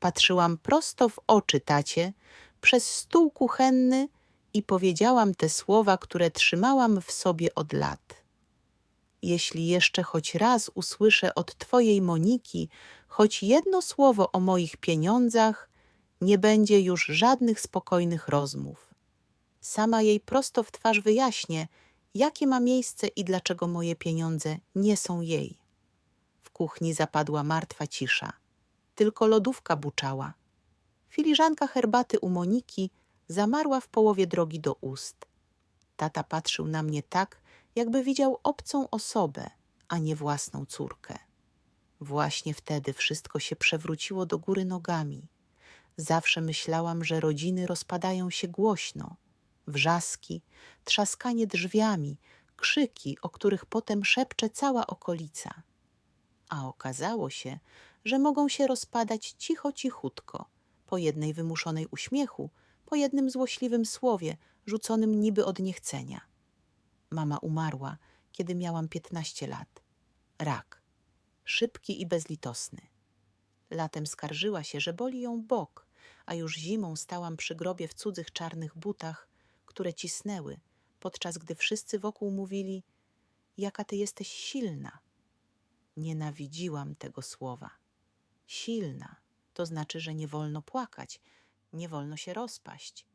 Patrzyłam prosto w oczy tacie przez stół kuchenny i powiedziałam te słowa, które trzymałam w sobie od lat. Jeśli jeszcze choć raz usłyszę od twojej Moniki choć jedno słowo o moich pieniądzach, nie będzie już żadnych spokojnych rozmów. Sama jej prosto w twarz wyjaśnię, jakie ma miejsce i dlaczego moje pieniądze nie są jej. W kuchni zapadła martwa cisza. Tylko lodówka buczała. Filiżanka herbaty u Moniki zamarła w połowie drogi do ust. Tata patrzył na mnie tak, jakby widział obcą osobę, a nie własną córkę. Właśnie wtedy wszystko się przewróciło do góry nogami. Zawsze myślałam, że rodziny rozpadają się głośno. Wrzaski, trzaskanie drzwiami, krzyki, o których potem szepcze cała okolica. A okazało się, że mogą się rozpadać cicho, cichutko, po jednej wymuszonej uśmiechu, po jednym złośliwym słowie, rzuconym niby od niechcenia. Mama umarła, kiedy miałam piętnaście lat. Rak. Szybki i bezlitosny. Latem skarżyła się, że boli ją bok, a już zimą stałam przy grobie w cudzych czarnych butach, które cisnęły, podczas gdy wszyscy wokół mówili: Jaka ty jesteś silna. Nienawidziłam tego słowa. Silna to znaczy, że nie wolno płakać, nie wolno się rozpaść.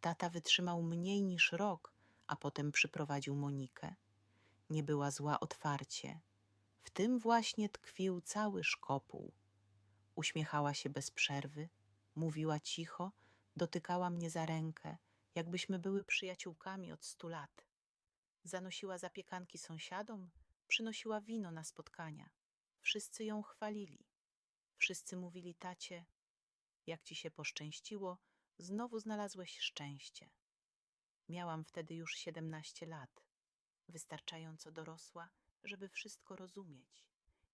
Tata wytrzymał mniej niż rok, a potem przyprowadził Monikę. Nie była zła otwarcie. W tym właśnie tkwił cały szkopuł. Uśmiechała się bez przerwy, mówiła cicho, dotykała mnie za rękę, jakbyśmy były przyjaciółkami od stu lat. Zanosiła zapiekanki sąsiadom, przynosiła wino na spotkania. Wszyscy ją chwalili. Wszyscy mówili tacie, jak ci się poszczęściło, znowu znalazłeś szczęście. Miałam wtedy już siedemnaście lat, wystarczająco dorosła, żeby wszystko rozumieć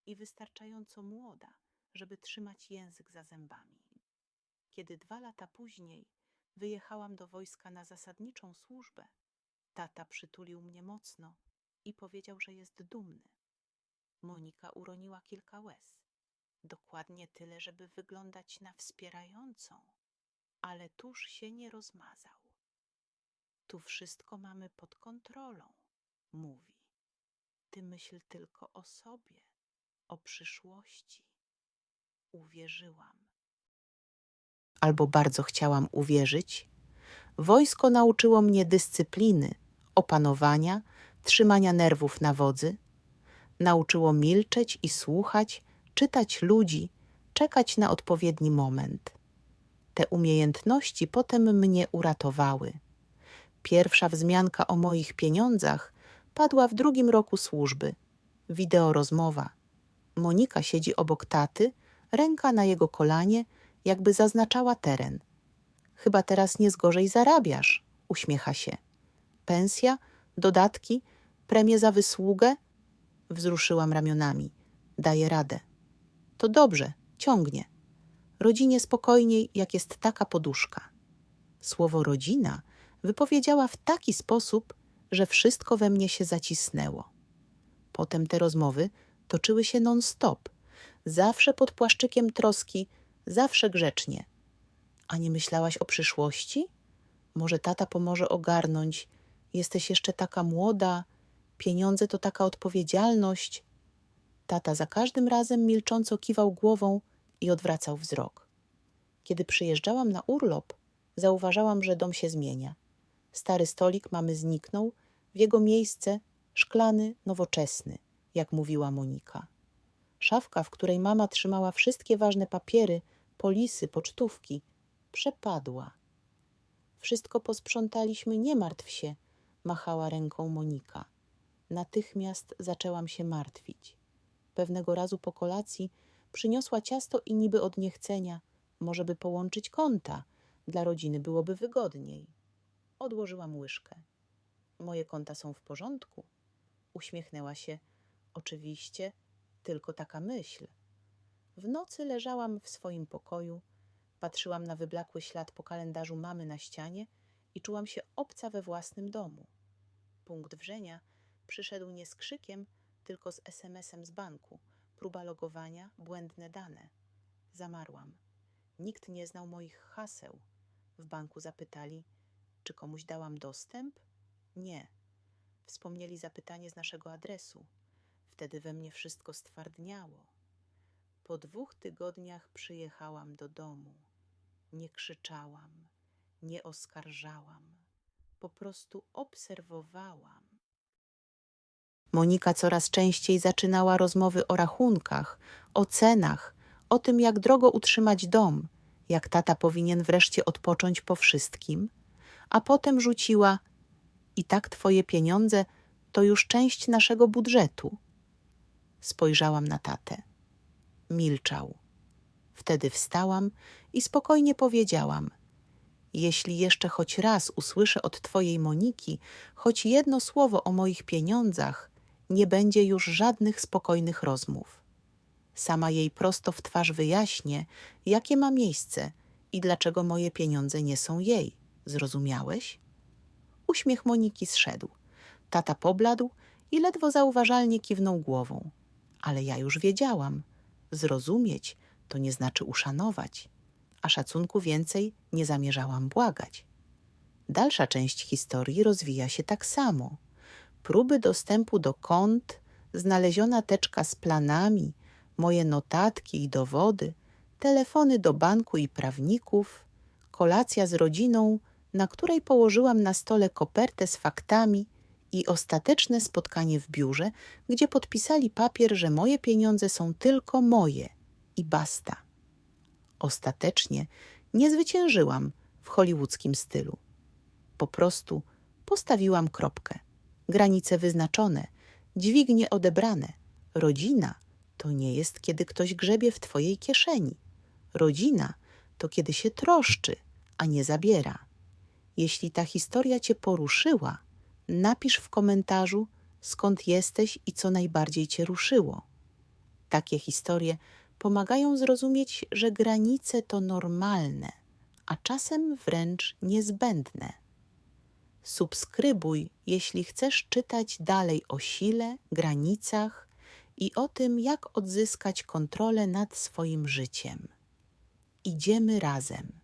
i wystarczająco młoda, żeby trzymać język za zębami. Kiedy dwa lata później wyjechałam do wojska na zasadniczą służbę, tata przytulił mnie mocno i powiedział, że jest dumny. Monika uroniła kilka łez. Dokładnie tyle, żeby wyglądać na wspierającą, ale tuż się nie rozmazał. Tu wszystko mamy pod kontrolą, mówi. Ty myśl tylko o sobie, o przyszłości. Uwierzyłam. Albo bardzo chciałam uwierzyć. Wojsko nauczyło mnie dyscypliny, opanowania, trzymania nerwów na wodzy. Nauczyło milczeć i słuchać, czytać ludzi, czekać na odpowiedni moment. Te umiejętności potem mnie uratowały. Pierwsza wzmianka o moich pieniądzach padła w drugim roku służby. Wideo rozmowa. Monika siedzi obok taty, ręka na jego kolanie, jakby zaznaczała teren. Chyba teraz nie zgorzej zarabiasz, uśmiecha się. Pensja, dodatki, premie za wysługę? Wzruszyłam ramionami. Daję radę. To dobrze, ciągnie. Rodzinie spokojniej, jak jest taka poduszka. Słowo rodzina wypowiedziała w taki sposób, że wszystko we mnie się zacisnęło. Potem te rozmowy toczyły się non-stop, zawsze pod płaszczykiem troski, zawsze grzecznie. A nie myślałaś o przyszłości? Może tata pomoże ogarnąć. Jesteś jeszcze taka młoda, pieniądze to taka odpowiedzialność. Tata za każdym razem milcząco kiwał głową i odwracał wzrok. Kiedy przyjeżdżałam na urlop, zauważałam, że dom się zmienia. Stary stolik mamy zniknął, w jego miejsce szklany, nowoczesny, jak mówiła Monika. Szafka, w której mama trzymała wszystkie ważne papiery, polisy, pocztówki, przepadła. Wszystko posprzątaliśmy, nie martw się, machała ręką Monika. Natychmiast zaczęłam się martwić. Pewnego razu po kolacji przyniosła ciasto i niby od niechcenia, może by połączyć konta, dla rodziny byłoby wygodniej. Odłożyłam łyżkę. Moje konta są w porządku. Uśmiechnęła się. Oczywiście, tylko taka myśl. W nocy leżałam w swoim pokoju, patrzyłam na wyblakły ślad po kalendarzu mamy na ścianie i czułam się obca we własnym domu. Punkt wrzenia przyszedł nie z krzykiem, tylko z SMS-em z banku. Próba logowania, błędne dane. Zamarłam. Nikt nie znał moich haseł. W banku zapytali, czy komuś dałam dostęp? Nie. Wspomnieli zapytanie z naszego adresu. Wtedy we mnie wszystko stwardniało. Po dwóch tygodniach przyjechałam do domu. Nie krzyczałam, nie oskarżałam, po prostu obserwowałam. Monika coraz częściej zaczynała rozmowy o rachunkach, o cenach, o tym, jak drogo utrzymać dom, jak tata powinien wreszcie odpocząć po wszystkim, a potem rzuciła: I tak twoje pieniądze to już część naszego budżetu. Spojrzałam na tatę. Milczał. Wtedy wstałam i spokojnie powiedziałam: Jeśli jeszcze choć raz usłyszę od twojej Moniki choć jedno słowo o moich pieniądzach, nie będzie już żadnych spokojnych rozmów. Sama jej prosto w twarz wyjaśnię, jakie ma miejsce i dlaczego moje pieniądze nie są jej. Zrozumiałeś? Uśmiech Moniki zszedł. Tata pobladł i ledwo zauważalnie kiwnął głową. Ale ja już wiedziałam. Zrozumieć to nie znaczy uszanować, a szacunku więcej nie zamierzałam błagać. Dalsza część historii rozwija się tak samo. Próby dostępu do kont, znaleziona teczka z planami, moje notatki i dowody, telefony do banku i prawników, kolacja z rodziną, na której położyłam na stole kopertę z faktami i ostateczne spotkanie w biurze, gdzie podpisali papier, że moje pieniądze są tylko moje i basta. Ostatecznie nie zwyciężyłam w hollywoodzkim stylu. Po prostu postawiłam kropkę. Granice wyznaczone, dźwignie odebrane. Rodzina to nie jest, kiedy ktoś grzebie w twojej kieszeni. Rodzina to kiedy się troszczy, a nie zabiera. Jeśli ta historia cię poruszyła, napisz w komentarzu, skąd jesteś i co najbardziej cię ruszyło. Takie historie pomagają zrozumieć, że granice to normalne, a czasem wręcz niezbędne. Subskrybuj, jeśli chcesz czytać dalej o sile, granicach i o tym, jak odzyskać kontrolę nad swoim życiem. Idziemy razem.